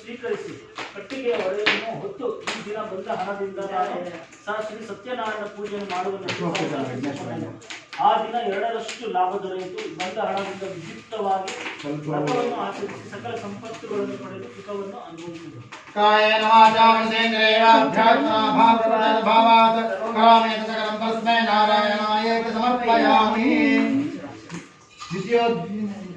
ಸ್ವೀಕರಿಸಿ. ಕಟ್ಟಿಗೆಯ ಹೊಳೆಯನ್ನು ಹೊತ್ತು ಈ ದಿನ ಬಂದ ಹಣದಿಂದ ಶ್ರೀ ಸತ್ಯನಾರಾಯಣ ಪೂಜೆಯನ್ನು ಮಾಡುವುದನ್ನು ಆ ದಿನ ಎರಡರಷ್ಟು ಲಾಭ ದೊರೆಯಿತು. ಬಂದ ಹಣದಿಂದ ವಿದ್ಯುಕ್ತವಾಗಿ ವ್ರತವನ್ನು ಆಚರಿಸಿ ಸಕಲ ಸಂಪತ್ತುಗಳನ್ನು ಪಡೆದು ಸುಖವನ್ನು ಅನುಭವಿಸಿದರು. ಕಾಯನ ನಾರಾಯಣ ಸಮರ್ಪಯಾಮಿ.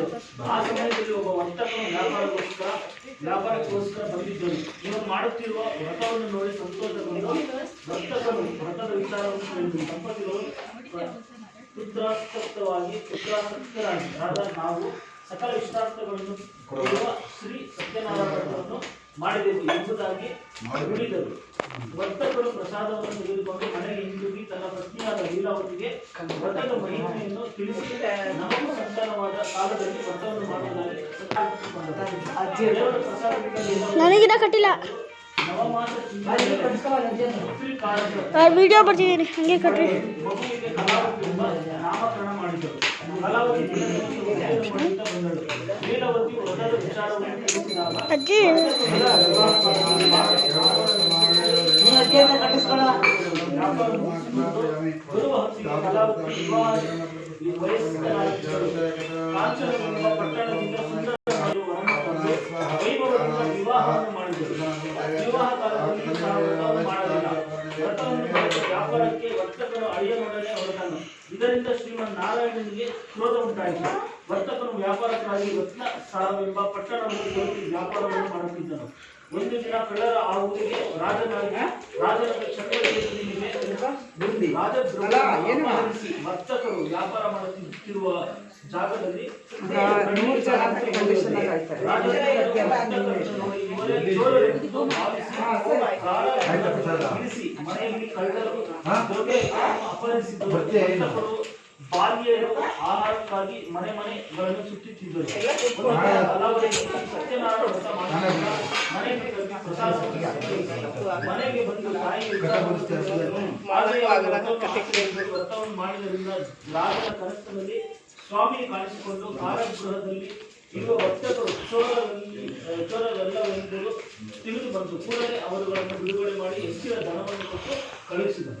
ಪೂಜಯಾಮಿ ಆ ಸಮಯದಲ್ಲಿ ಒಬ್ಬ ವರ್ತಕನು ವ್ಯಾಪಾರಕ್ಕೋಸ್ಕರ ವ್ಯಾಪಾರಕ್ಕೋಸ್ಕರ ಬಂದಿದ್ದನು ಇವನು ಮಾಡುತ್ತಿರುವ ವ್ರತವನ್ನು ನೋಡಿ ಸಂತೋಷಗೊಂಡು ವರ್ತಕನು ವ್ರತದ ವಿಚಾರವನ್ನು ತಿಳಿದು ದಂಪತಿಗಳು ಪುತ್ರಾಸಕ್ತವಾಗಿ ಪುತ್ರಾಸಕ್ತರಾಗಿ ಆದ ನಾವು ಸಕಲ ಇಷ್ಟಾರ್ಥಗಳನ್ನು ಕೊಡುವ ಶ್ರೀ ಸತ್ಯನಾರಾಯಣವನ್ನು ಮಾಡಿದೆವು ಎಂಬುದಾಗಿ ನುಡಿದರು. ವರ್ತಕರು ಪ್ರಸಾದವನ್ನು ತೆಗೆದುಕೊಂಡು ಮನೆಗೆ ಹಿಂದಿರುಗಿ ತನ್ನ ಪತ್ನಿಯಾದ ಲೀಲಾವತಿಗೆ ವ್ರತದ ಮಹಿಮೆಯನ್ನು ತಿಳಿಸಿ ನಮಗೂ ಸಂತಾನವಾದ ಕಾಲದಲ್ಲಿ ವ್ರತವನ್ನು ಮಾಡುವುದಾಗಿ. ದೇವರ ಪ್ರಸಾದದಿಂದ ಕಟ್ಟಿಲ್ಲ. ನವಮಾಸ ವಿಡಿಯೋ ಬರ್ತಿದ್ದೀನಿ ಹಂಗೆ ಕಟ್ಟಿ ಮಗುವಿಗೆ ಕಲಾವತಿ ಎಂಬ ನಾಮಕರಣ ಮಾಡಿದರು ಕಲಾವತಿ ದಿನದಲ್ಲಿ ವೃದ್ಧೆಯನ್ನು ಮಾಡುತ್ತಾ ಬಂದಳು ಲೀಲಾವತಿ ವ್ರತದ ವಿಚಾರವನ್ನು ತಿಳಿಸಿದಾಗ ವರನ್ನು ತಂದು ವಿವಾಹವನ್ನು ವಿವಾಹ ವ್ಯಾಪಾರಕ್ಕೆ ವರ್ತಕನು ಹೊರಟನು ಇದರಿಂದ ಶ್ರೀಮನ್ ನಾರಾಯಣನಿಗೆ ಕ್ರೋಧ ಉಂಟಾಯಿತು. ವರ್ತಕನು ವ್ಯಾಪಾರಕ್ಕಾಗಿ ರತ್ನ ಸ್ಥಳವೆಂಬ ಪಟ್ಟಣವನ್ನು ವ್ಯಾಪಾರವನ್ನು ಮಾಡುತ್ತಿದ್ದನು. ಒಂದು ದಿನ ಕಳ್ಳರ ಆ ಊರಿಗೆ ರಾಜನಾಗಿ ರಾಜನ ಚಕ್ರವರ್ತಿಯ ಏನು? ಅಪಹರಿಸಿ ವರ್ತಕರು ವ್ಯಾಪಾರ ಮಾಡುತ್ತಿರುವ ಜಾಗದಲ್ಲಿ ಮನೆಯಲ್ಲಿ ಕಳ್ಳರು ದೊರೆ ಅಪಹರಿಸಿದ್ದು ವರ್ತಕರು ಬಾಲ್ಯರು ಆಹಾರಕ್ಕಾಗಿ ಮನೆ ಮನೆಗಳನ್ನು ಸುತ್ತುತ್ತಿದ್ದರು ದಿನ ಕಲಾವತಿ ಸತ್ಯನಾರಾಯಣ ಮಾಡುತ್ತಿದ್ದ ಮನೆಗೆ ಬಂದು ಪ್ರಸಾದವನ್ನು ಸ್ವೀಕರಿಸಿದ. ಮನೆಗೆ ಬಂದು ವ್ರತವನ್ನು ಮಾಡಿದ್ದರಿಂದ ರಾಜನ ಕನಸಿನಲ್ಲಿ ಸ್ವಾಮಿ ಕಾಣಿಸಿಕೊಂಡು ಕಾರಾಗೃಹದಲ್ಲಿ ಇರುವ ಭಕ್ತರು ಚೋರರಲ್ಲಿ ಚೋರರೆಲ್ಲವೆಂದು ತಿಳಿದು ಬಂದು ಕೂಡಲೇ ಅವರುಗಳನ್ನು ಬಿಡುಗಡೆ ಮಾಡಿ ಹೆಚ್ಚಿನ ಧನವನ್ನು ಕೊಟ್ಟು ಕಳುಹಿಸಿದರು.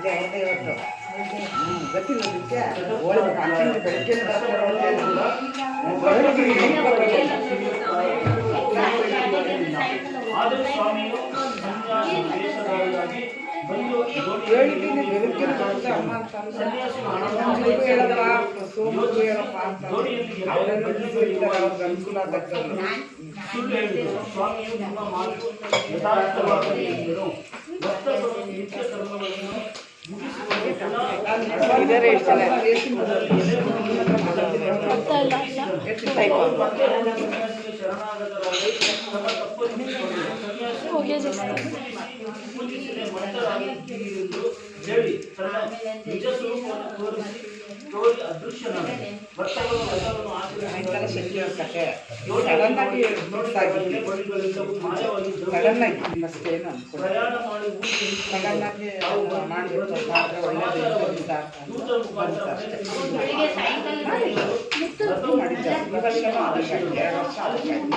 ಅವ್ರಿಗೆ ಅನುಕೂಲ ಆಗತ್ತಲ್ಲ ಸುಳ್ಳು ಹೇಳಿದರು ಸ್ವಾಮಿಯು ನಿಮ್ಮ ಮಾತು ಯಥಾರ್ಥವಾಗಲಿ ಎಂದರು ವರ್ತಕರು ನಿತ್ಯ ಕರ್ಮಗಳನ್ನು ಮುಗಿಸಿಕೊಂಡು ಪುನಃ ಇದಾರೆ ಎಷ್ಟು ಜನ ಹೇಳಿ ನಿಜ ಸ್ವರೂಪವನ್ನು ತೋರಿಸಿ ತೋರಿ ಅದೃಶ್ಯನಾದ ವರ್ತಕರು ವ್ರತವನ್ನು ಸಾಯಂಕಾಲ ಆಚರಿಸಿದ ಸಂಜೆ ಕತೆ ಸಡನ್ ಆಗಿ ಮಿಸ್ ಆಗಿದೆ ಬಳಿಗಳಿಂದಲೂ ಮಾಯವಾಗಿ ಸಡನ್ ಆಗಿ ಅಷ್ಟೇನು ಅನ್ಕೊಂಡು ಪ್ರಯಾಣ ಮಾಡಿ ಊರಿಗೆ ಸಡನ್ ಆಗಿ ಅವ್ರು ಮಾಡಬೇಕು ಅಂತ ಆದ್ರೆ ಒಳ್ಳೇದು ಅಂತ ದೂತರ ಮುಖಾಂತರ ಮನೆಗೆ ಅದು ಮಾಡಿದ್ದಾರೆ ಇವಾಗಲೂ ಆಗಬೇಕು ಎರಡು ವರ್ಷ ಆಗಬೇಕು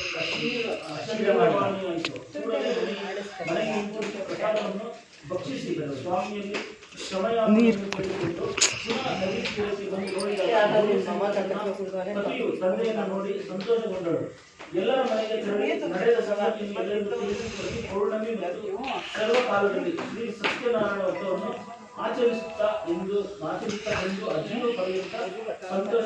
ಕೇಳಿದ ಕೂಡಲೇ ಶೀಘ್ರವಾಗಿ ಪತಿಯ ದರ್ಶನ ಕಲಾವಿದರು ಸಾಯಂಕಾಲ ನಾಲ್ಕು ಗಂಟೆಗೆ ಬರ್ತಾನೆ ಸ್ವಾಮಿ ನಾವು ಬಹಳ ದುಃಖವಾಗಿ ಅಲ್ಲೇ ಸ್ಥಳ ಗಮನವನ್ನು ಮಾಡುವುದಕ್ಕೆ ಇವತ್ತೇ ಏನಿಲ್ಲ. ರೂಮ್ಸ್ ಏನಿಲ್ಲ ಆವತ್ತಿನ ಪ್ರಸಾದವನ್ನು ಭಕ್ಷಿಸದೆ ಹಿಂದೂ ಹಿಂದೂ ಸಂಸ್ಕೃತಿಯಿಂದ ಹಿಂದೆ ಅಶರೀರವಾಣಿಯಾಯಿತು. ಕೂಡಲೇ ಮನೆಗೆ ಹಿಂತಿರುಗಿ ಸ್ವಾಮಿಯಲ್ಲಿ ತಂದೆಯನ್ನು ನೋಡಿ ಸಂತೋಷಗೊಂಡಳು ಎಲ್ಲರ ಮನೆಗೆ ತೆರಳಿ ನಡೆದ ಪ್ರತಿ ಪೌರ್ಣಮಿ ಮತ್ತು ಸರ್ವಕಾಲದಲ್ಲಿ ಶ್ರೀ ಸತ್ಯನಾರಾಯಣ ವ್ರತವನ್ನು ಆಚರಿಸುತ್ತಾ ಎಂದು ಆಚರಿಸುತ್ತಾ ಎಂದು ಅಜ್ಜಿಯು ಪರ್ಯಂತ ಸಂತೋಷ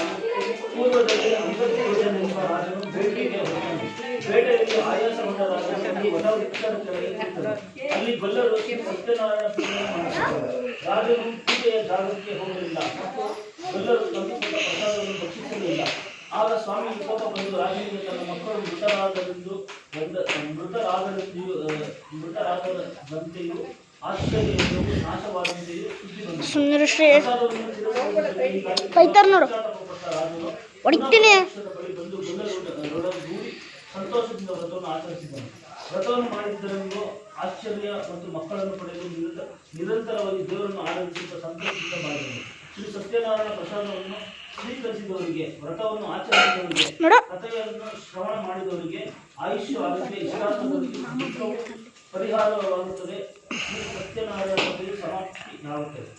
ಪೂರ್ವದಲ್ಲಿ ಅಂಗತ್ಯವಿದೆ ಎಂಬ ರಾಜನು ಹೋದನು. ಬೇಟೆಯಲ್ಲಿ ಆಯಾಸಗೊಂಡ ರಾಜನು ನಿಂತನು. ಅಲ್ಲಿ ಬಲ್ಲರು ಸತ್ಯನಾರಾಯಣ ಪೂಜೆ ಮಾಡಿಸಿದರು. ರಾಜನು ಪೂಜೆಯ ಜಾಗಕ್ಕೆ ಹೋಗಲಿಲ್ಲ ಮತ್ತು ಬಲ್ಲರು ತಂದುಕೊಂಡ ಪ್ರಸಾದವನ್ನು ಭಕ್ಷಿಸಲಿಲ್ಲ ಆಗ ಸ್ವಾಮಿ ವಿಕೋಪ ಬಂದು ರಾಜನಿಗೆ ತನ್ನ ಮಕ್ಕಳು ಮೃತರಾದರೆಂದು ಮೃತರಾದ ಮೃತರಾದರಂತೆಯೂ ಸುಮ್ಮನೆ ಶ್ರೀ ಬೈತಾರ್ ನೋಡು. ಹೊಡಿತೀನಿ. ಸಂತೋಷದಿಂದ ವ್ರತವನ್ನು ಆಚರಿಸಿದನು ವ್ರತವನ್ನು ಮಾಡಿದ್ದರೆಂದು ಆಶ್ಚರ್ಯ ಮತ್ತು ಮಕ್ಕಳನ್ನು ಪಡೆಯಲು ನಿರಂತರ ನಿರಂತರವಾಗಿ ದೇವರನ್ನು ಆರಾಧಿಸುವ ಸಂತೋಷದಿಂದ ಮಾಡಿದರು ಶ್ರೀ ಸತ್ಯನಾರಾಯಣ ಪ್ರಸಾದವನ್ನು ಸ್ವೀಕರಿಸಿದವರಿಗೆ ವ್ರತವನ್ನು ಆಚರಿಸಿದವರಿಗೆ ಕಥೆಯನ್ನು ಶ್ರವಣ ಮಾಡಿದವರಿಗೆ ಆಯುಷ್ಯ ಆರೋಗ್ಯ ಇಷ್ಟಾರ್ಥದವರಿಗೆ ಪರಿಹಾರವಾಗುತ್ತದೆ ಶ್ರೀ ಸತ್ಯನಾರಾಯಣ ಕಥೆಯು ಸಮಾಪ್ತಿ ಆಗುತ್ತದೆ.